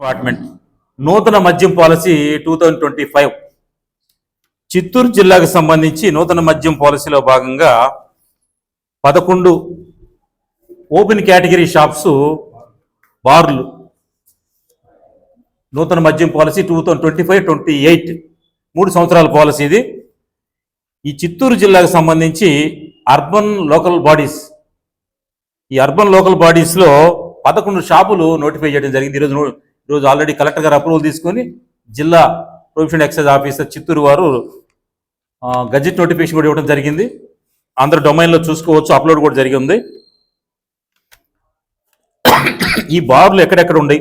Department నూతన మద్యం policy two thousand twenty five Chittoor జిల్లాకు సంబంధించి నూతన మద్యం పాలసీలో భాగంగా పదకొండు ఓపెన్ కేటగిరీ షాప్స్ బార్లు. నూతన మద్యం policy two thousand twenty five twenty eight మూడు సంవత్సరాల పాలసీ ఇది. ఈ చిత్తూరు జిల్లాకు సంబంధించి అర్బన్ లోకల్ బాడీస్. ఈ అర్బన్ లోకల్ బాడీస్లో పదకొండు షాపులు నోటిఫై చేయడం జరిగింది. ఈరోజు ఈరోజు ఆల్రెడీ కలెక్టర్ గారు అప్రూవల్ తీసుకొని జిల్లా ప్రొఫెషన్ ఎక్సైజ్ ఆఫీసర్ చిత్తూరు వారు గజెట్ నోటిఫికేషన్ కూడా ఇవ్వడం జరిగింది. అందరు డొమైన్లో చూసుకోవచ్చు అప్లోడ్ కూడా జరిగింది ఈ బార్లు ఎక్కడెక్కడ ఉన్నాయి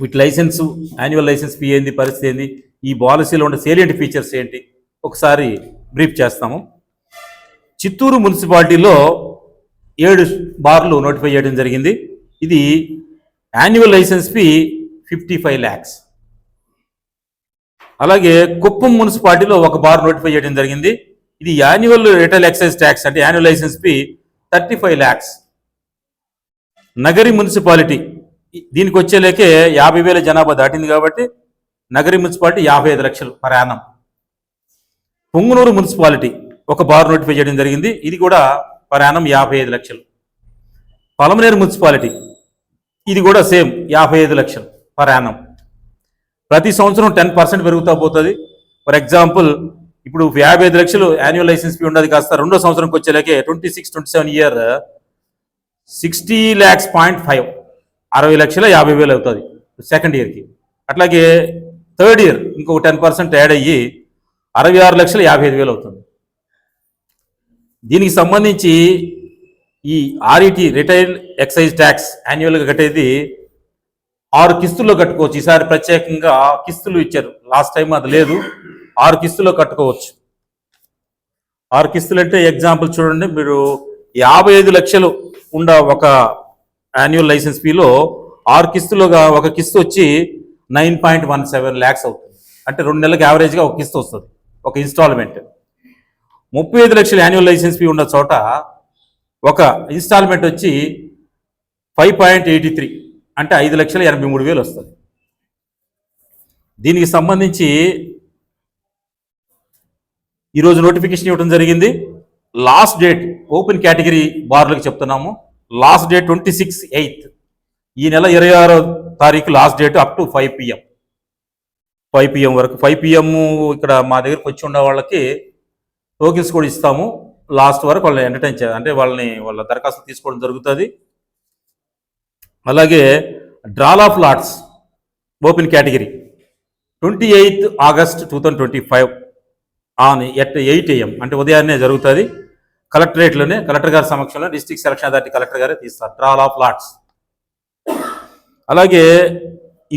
వీటి లైసెన్స్ యాన్యువల్ లైసెన్స్ ఫీ ఏంది పరిస్థితి ఏంది? ఈ పాలసీలో ఉండే సేలియంట్ ఫీచర్స్ ఏంటి? ఒకసారి బ్రీఫ్ చేస్తాము. చిత్తూరు మున్సిపాలిటీలో ఏడు బార్లు నోటిఫై చేయడం జరిగింది. ఇది annual licence fee fifty five lakhs అలాగే కుప్పం మున్సిపాలిటీలో ఒక బార్ నోటిఫై చేయడం జరిగింది. ఇది యాన్యువల్ రిటైల్ ఎక్సైజ్ ట్యాక్స్ అంటే annual licence fee thirty five lakhs Nagari municipality దీనికి వచ్చేలేకే యాభై వేల జనాభా దాటింది కాబట్టి నగరి మున్సిపాలిటీ యాభై ఐదు లక్షలు ప్రయాణం పొంగునూరు మున్సిపాలిటీ ఒక బార్ నోటిఫై చేయడం జరిగింది. ఇది కూడా ప్రయాణం యాభై ఐదు లక్షలు. పలమనేరు మున్సిపాలిటీ ఇది కూడా సేమ్ యాభై ఐదు లక్షలు పర్ యానం. ప్రతి సంవత్సరం టెన్ పర్సెంట్ పెరుగుతూ పోతుంది. ఫర్ ఎగ్జాంపుల్ ఇప్పుడు యాభై ఐదు లక్షలు యాన్యువల్ లైసెన్స్ ఫీ ఉండదు కాస్త రెండో సంవత్సరంకి వచ్చేలాగే twenty six twenty seven year sixty lakhs point five అరవై లక్షల యాభై వేలు అవుతుంది సెకండ్ ఇయర్కి. అట్లాగే థర్డ్ ఇయర్ ఇంకొక టెన్ పర్సెంట్ యాడ్ అయ్యి అరవై ఆరు లక్షల యాభై ఐదు వేలు అవుతుంది. దీనికి సంబంధించి ఈ ఆర్ఈటీ రిటైల్ ఎక్సైజ్ ట్యాక్స్ యాన్యువల్గా కట్టేది ఆరు కిస్తుల్లో కట్టుకోవచ్చు. ఈసారి ప్రత్యేకంగా కిస్తులు ఇచ్చారు. లాస్ట్ టైం అది లేదు. ఆరు కిస్తుల్లో కట్టుకోవచ్చు. ఆరు కిస్తులు అంటే ఎగ్జాంపుల్ చూడండి. మీరు యాభై ఐదు లక్షలు ఉండ ఒక యాన్యువల్ లైసెన్స్ ఫీలో ఆరు కిస్తులుగా ఒక కిస్తు వచ్చి nine point one seven lakhs అవుతుంది. అంటే రెండు నెలలకు యావరేజ్గా ఒక కిస్తు వస్తుంది. ఒక ఇన్స్టాల్మెంట్ ముప్పై ఐదు లక్షల యాన్యువల్ లైసెన్స్ ఫీ ఉన్న చోట ఒక ఇన్స్టాల్మెంట్ వచ్చి ఫైవ్ పాయింట్ ఎయిటీ త్రీ అంటే ఐదు లక్షల ఎనభై మూడు వేలు వస్తుంది. దీనికి సంబంధించి ఈరోజు నోటిఫికేషన్ ఇవ్వడం జరిగింది. లాస్ట్ డేట్ ఓపెన్ కేటగిరీ బార్లకు చెప్తున్నాము. Last date twenty six eighth ఈ నెల ఇరవై ఆరో తారీఖు last date up to five PM five PM వరకు ఫైవ్ పిఎం ఇక్కడ మా దగ్గరకు వచ్చి ఉన్న వాళ్ళకి టోకెన్స్ కూడా ఇస్తాము. లాస్ట్ వరకు వాళ్ళని ఎంటర్టైన్ చేయాలి అంటే వాళ్ళని వాళ్ళ దరఖాస్తు తీసుకోవడం జరుగుతుంది. అలాగే draw of lots open category. Twenty eighth August two thousand twenty five on at eight AM అంటే ఉదయాన్నే జరుగుతుంది. కలెక్టరేట్లోనే కలెక్టర్ గారి సమక్షంలో డిస్ట్రిక్ట్ సెలక్షన్ అథారిటీ కలెక్టర్ గారే తీస్తారు డ్రాల్ ఆఫ్ లాట్స్. అలాగే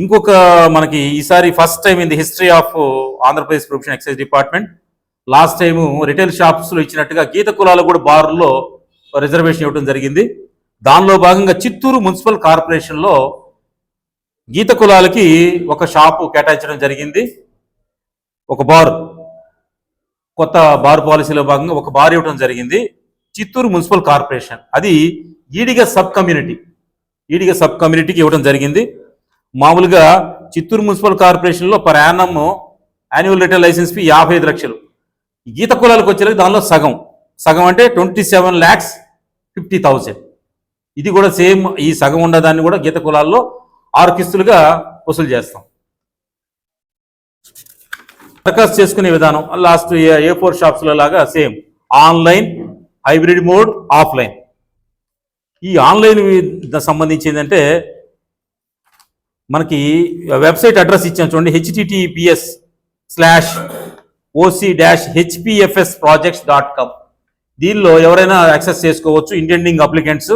ఇంకొక మనకి ఈసారి first time in the history of Andhra Pradesh profession excise department last time retail షాప్స్లో ఇచ్చినట్టుగా గీత కులాలు కూడా బార్లో రిజర్వేషన్ ఇవ్వడం జరిగింది. దానిలో భాగంగా చిత్తూరు మున్సిపల్ కార్పొరేషన్లో గీత కులాలకి ఒక షాపు కేటాయించడం జరిగింది. ఒక బార్ కొత్త బార్ పాలసీలో భాగంగా ఒక బార్ ఇవ్వడం జరిగింది. చిత్తూరు మున్సిపల్ కార్పొరేషన్ అది Ediga sub community Ediga sub కమ్యూనిటీకి ఇవ్వడం జరిగింది. మామూలుగా చిత్తూరు మున్సిపల్ కార్పొరేషన్లో per annum annual retail licence fee యాభై ఐదు లక్షలు. గీత కులాలకు వచ్చేది దానిలో సగం. సగం అంటే twenty seven lakhs fifty thousand. ఇది కూడా సేమ్ ఈ సగం ఉన్నదాన్ని కూడా గీత కులాల్లో ఆరు కిస్తులుగా వసూలు చేస్తాం. దరఖాస్తు చేసుకునే విధానం లాస్ట్ ఏ ఫోర్ షాప్స్లో లాగా same. Online hybrid mode offline. ఈ ఆన్లైన్ సంబంధించి ఏంటంటే మనకి వెబ్సైట్ అడ్రస్ ఇచ్చాం చూడండి HTTPS slash OC dash HPFS projects dot com దీనిలో ఎవరైనా యాక్సెస్ చేసుకోవచ్చు ఇంటెండింగ్ అప్లికెంట్స్.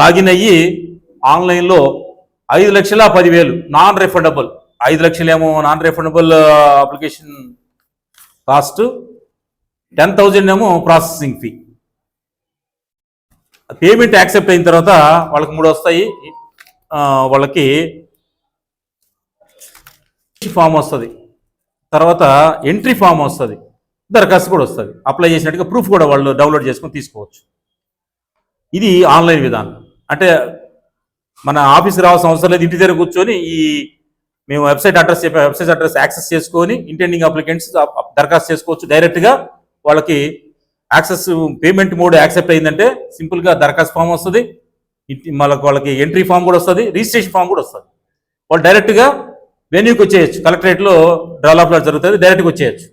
లాగిన్ అయ్యి ఆన్లైన్లో ఐదు లక్షల పదివేలు నాన్ రిఫండబుల్ ఐదు లక్షలేమో non refundable application cost. Ten thousand ఏమో ప్రాసెసింగ్ ఫీ. పేమెంట్ యాక్సెప్ట్ అయిన తర్వాత వాళ్ళకి మూడు వస్తాయి. వాళ్ళకి ఫామ్ వస్తుంది. తర్వాత ఎంట్రీ ఫామ్ వస్తుంది. దరఖాస్తు కూడా వస్తుంది. అప్లై చేసినట్టుగా ప్రూఫ్ కూడా వాళ్ళు డౌన్లోడ్ చేసుకొని తీసుకోవచ్చు. ఇది ఆన్లైన్ విధానం. అంటే మన ఆఫీస్కి రావాల్సిన అవసరం లేదు ఇంటి దగ్గర కూర్చొని ఈ మేము వెబ్సైట్ అడ్రస్ చెప్పే వెబ్సైట్ అడ్రస్ యాక్సెస్ చేసుకొని ఇంటెండింగ్ అప్లికెంట్స్ దరఖాస్తు చేసుకోవచ్చు. డైరెక్ట్గా వాళ్ళకి యాక్సెస్ పేమెంట్ మోడ్ యాక్సెప్ట్ అయిందంటే సింపుల్గా దరఖాస్తు ఫామ్ వస్తుంది. మళ్ళీ వాళ్ళకి వాళ్ళకి ఎంట్రీ ఫామ్ కూడా వస్తుంది రిజిస్ట్రేషన్ ఫామ్ కూడా వస్తుంది. వాళ్ళు డైరెక్ట్గా వెన్యూకి వచ్చేయచ్చు. కలెక్టరేట్లో డెవలప్ జరుగుతుంది డైరెక్ట్గా వచ్చేయచ్చు.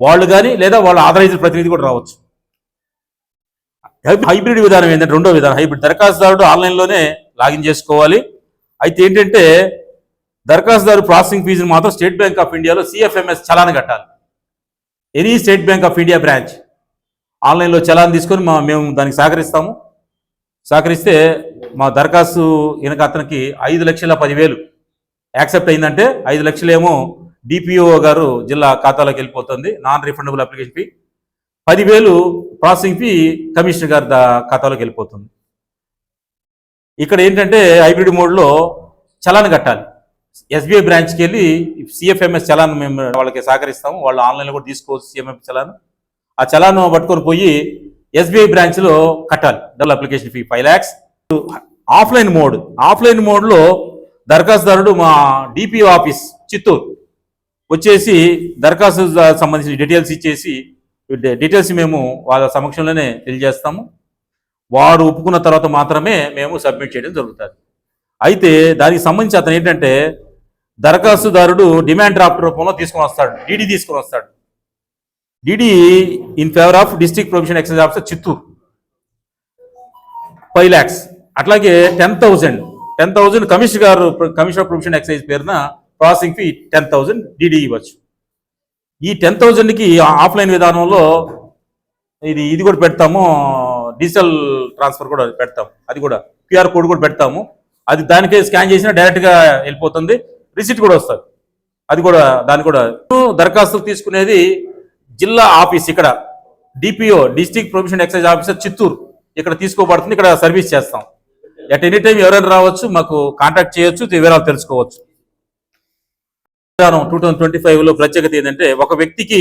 వాళ్ళు కానీ లేదా వాళ్ళ ఆథరైజ్డ్ ప్రతినిధి కూడా రావచ్చు. హైబ్రిడ్ విధానం ఏంటంటే రెండో విధానం. హైబ్రిడ్ దరఖాస్తుదారుడు ఆన్లైన్లోనే లాగిన్ చేసుకోవాలి. అయితే ఏంటంటే దరఖాస్తుదారు ప్రాసెసింగ్ ఫీజుని మాత్రం స్టేట్ బ్యాంక్ ఆఫ్ ఇండియాలో సిఎఫ్ఎంఎస్ చలాన్ కట్టాలి. Any State Bank of India branch ఆన్లైన్లో చలాన్ తీసుకొని మా మేము దానికి సహకరిస్తాము. సహకరిస్తే మా దరఖాస్తు వెనక అతనికి ఐదు లక్షల పదివేలు యాక్సెప్ట్ అయిందంటే ఐదు లక్షలేమో డిపిఓ గారు జిల్లా ఖాతాలోకి వెళ్ళిపోతుంది నాన్ రిఫండబుల్ అప్లికేషన్ ఫీ. పదివేలు ప్రాసెసింగ్ ఫీ కమిషనర్ గారి ఖాతాలోకి వెళ్ళిపోతుంది. ఇక్కడ ఏంటంటే హైబ్రిడ్ మోడ్లో చలాన్ కట్టాలి. ఎస్బీఐ బ్రాంచ్కి వెళ్ళి సిఎఫ్ఎంఎస్ చలాన్ మేము వాళ్ళకి సహకరిస్తాము వాళ్ళు ఆన్లైన్లో కూడా తీసుకోవచ్చు సిఎంఎఫ్ చలాన్. ఆ చలాన్ పట్టుకొని పోయి ఎస్బీఐ బ్రాంచ్లో కట్టాలి double application fee five lakhs. Offline mode offline మోడ్లో దరఖాస్తుదారుడు మా డిపిఓ ఆఫీస్ చిత్తూరు. వచ్చేసి దరఖాస్తు సంబంధించిన డీటెయిల్స్ ఇచ్చేసి డీటెయిల్స్ మేము వాళ్ళ సమక్షంలోనే తెలియజేస్తాము. వారు ఒప్పుకున్న తర్వాత మాత్రమే మేము సబ్మిట్ చేయడం జరుగుతుంది. అయితే దానికి సంబంధించి అతను ఏంటంటే దరఖాస్తుదారుడు డిమాండ్ డ్రాఫ్ట్ రూపంలో తీసుకొని వస్తాడు డీడీ తీసుకొని వస్తాడు. DD in favour of district prohibition excise officer Chittoor. Five lakhs. అట్లాగే ten thousand. Ten thousand commissioner గారు కమిషనర్ ప్రొవిషన్ ఎక్సైజ్ పేరున processing fee ten thousand DD ఇవ్వచ్చు. ఈ టెన్ థౌజండ్కి ఆఫ్లైన్ విధానంలో ఇది ఇది కూడా పెడతాము. డిజిటల్ ట్రాన్స్ఫర్ కూడా పెడతాం అది కూడా క్యూఆర్ కోడ్ కూడా పెడతాము. అది దానికే స్కాన్ చేసినా డైరెక్ట్గా వెళ్ళిపోతుంది. రిసిప్ట్ కూడా వస్తుంది. అది కూడా దాని కూడా. దరఖాస్తులు తీసుకునేది జిల్లా ఆఫీస్ ఇక్కడ. DPO district provision excise officer Chittoor. ఇక్కడ తీసుకోబడుతుంది. ఇక్కడ సర్వీస్ చేస్తాం. ఎట్ ఎనీ టైం ఎవరైనా రావచ్చు మాకు కాంటాక్ట్ చేయొచ్చు వివరాలు తెలుసుకోవచ్చు. టూ థౌసండ్ ట్వంటీ ఫైవ్లో ప్రత్యేకత ఏంటంటే ఒక వ్యక్తికి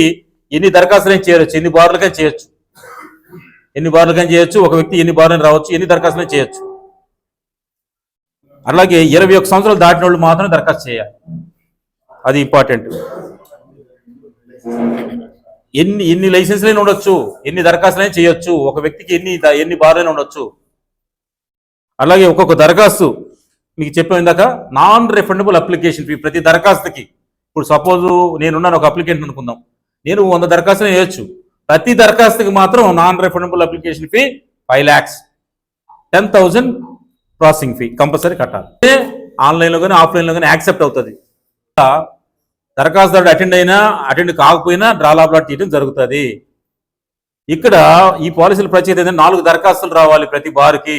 ఎన్ని దరఖాస్తులైనా చేయొచ్చు ఎన్ని బార్లకైనా చేయొచ్చు. ఎన్ని బార్లకైనా చేయొచ్చు ఒక వ్యక్తి ఎన్ని బార్లైనా రావచ్చు ఎన్ని దరఖాస్తులైనా చేయొచ్చు. అలాగే ఇరవై ఒక్క సంవత్సరాలు దాటిన వాళ్ళు మాత్రం దరఖాస్తు చేయాలి. అది ఇంపార్టెంట్ ఎన్ని ఎన్ని లైసెన్స్లైనా ఉండొచ్చు ఎన్ని దరఖాస్తులైనా చేయొచ్చు ఒక వ్యక్తికి ఎన్ని ఎన్ని బార్లైనా ఉండొచ్చు. అలాగే ఒక్కొక్క దరఖాస్తు మీకు చెప్పాను ఇందాక నాన్ రిఫండబుల్ అప్లికేషన్ ఫీ ప్రతి దరఖాస్తుకి. ఇప్పుడు సపోజ్ నేనున్నాను ఒక అప్లికెంట్ అనుకుందాం. నేను వంద దరఖాస్తులు వేయొచ్చు. ప్రతి దరఖాస్తుకి మాత్రం non refundable application fee five lakhs ten thousand processing fee compulsory కట్టాలి. ఆన్లైన్లో కానీ ఆఫ్లైన్లో కానీ యాక్సెప్ట్ అవుతుంది. దరఖాస్తుదారుడు అటెండ్ అయినా అటెండ్ కాకపోయినా డ్రాలా బ్లాట్ తీయడం జరుగుతుంది. ఇక్కడ ఈ పాలసీల ప్రత్యేకత ఏంటంటే నాలుగు దరఖాస్తులు రావాలి ప్రతి బారుకి.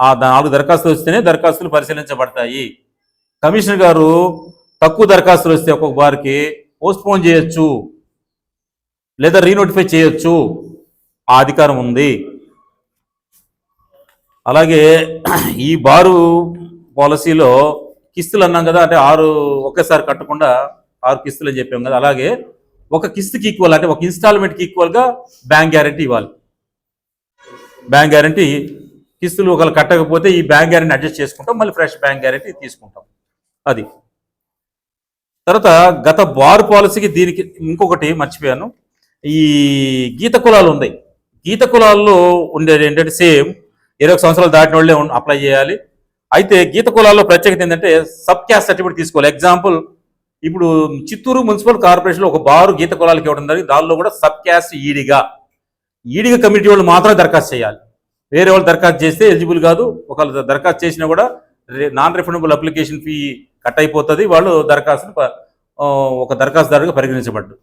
ఆ నాలుగు దరఖాస్తులు వస్తేనే దరఖాస్తులు పరిశీలించబడతాయి. కమిషనర్ గారు తక్కువ దరఖాస్తులు వస్తే ఒక్కొక్క వారికి పోస్ట్పోన్ చేయొచ్చు. లేదా రీనోటిఫై చేయొచ్చు. ఆ అధికారం ఉంది. అలాగే ఈ బారు పాలసీలో కిస్తులు అన్నాం కదా అంటే ఆరు ఒకేసారి కట్టకుండా ఆరు కిస్తులు అని చెప్పాం కదా. అలాగే ఒక కిస్తుకి ఈక్వల్ అంటే ఒక ఇన్స్టాల్మెంట్కి ఈక్వల్గా బ్యాంక్ గ్యారంటీ ఇవ్వాలి. బ్యాంక్ గ్యారంటీ కిస్తులు ఒకళ్ళు కట్టకపోతే ఈ బ్యాంక్ గ్యారెంటీ అడ్జస్ట్ చేసుకుంటాం మళ్ళీ ఫ్రెష్ బ్యాంక్ గ్యారెంటీ తీసుకుంటాం. అది. తర్వాత గత బార్ పాలసీకి దీనికి ఇంకొకటి మర్చిపోయాను. ఈ గీత కులాలు ఉన్నాయి. గీత కులాల్లో ఉండేది ఏంటంటే సేమ్ ఇరవై ఒక సంవత్సరాలు దాటిన వాళ్ళే అప్లై చేయాలి. అయితే గీత కులాల్లో ప్రత్యేకత ఏంటంటే సబ్ క్యాస్ట్ సర్టిఫికేట్ తీసుకోవాలి. ఎగ్జాంపుల్ ఇప్పుడు చిత్తూరు మున్సిపల్ కార్పొరేషన్లో ఒక బారు గీత కులాలకి ఇవ్వడం జరిగింది. దానిలో కూడా sub caste Ediga. Ediga committee వాళ్ళు మాత్రమే దరఖాస్తు చేయాలి. వేరే వాళ్ళు దరఖాస్తు చేస్తే ఎలిజిబుల్ కాదు. ఒకళ్ళు దరఖాస్తు చేసినా కూడా non refundable application fee cut అయిపోతుంది. వాళ్ళు దరఖాస్తును ప- ఒక దరఖాస్తుదారుగా పరిగణించబడ్డు.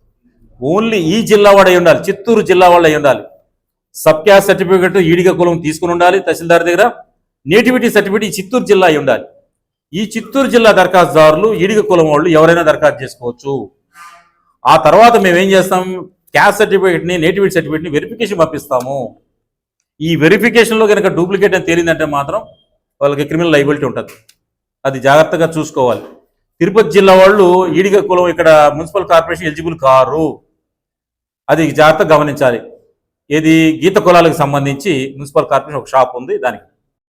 ఓన్లీ ఈ జిల్లా వాడు అయి ఉండాలి. చిత్తూరు జిల్లా వాళ్ళు అయి ఉండాలి. సబ్ క్యాస్ట్ సర్టిఫికేట్ ఈడిగ కులం తీసుకుని ఉండాలి తహసీల్దార్ దగ్గర. నేటివిటీ సర్టిఫికేట్ ఈ చిత్తూరు జిల్లా అయి ఉండాలి. ఈ చిత్తూరు జిల్లా దరఖాస్తుదారులు ఈడిగ కులం వాళ్ళు ఎవరైనా దరఖాస్తు చేసుకోవచ్చు. ఆ తర్వాత మేము ఏం చేస్తాం? క్యాస్ట్ సర్టిఫికేట్ని నేటివిటీ సర్టిఫికేట్ని వెరిఫికేషన్ పంపిస్తాము. ఈ వెరిఫికేషన్లో కనుక డూప్లికేట్ అని తేలిందంటే మాత్రం వాళ్ళకి క్రిమినల్ లైబిలిటీ ఉంటుంది. అది జాగ్రత్తగా చూసుకోవాలి. తిరుపతి జిల్లా వాళ్ళు ఈడిగ కులం ఇక్కడ మున్సిపల్ కార్పొరేషన్ ఎలిజిబుల్ కారు. అది జాగ్రత్తగా గమనించాలి. ఏది గీత కులాలకు సంబంధించి మున్సిపల్ కార్పొరేషన్ ఒక షాప్ ఉంది దానికి.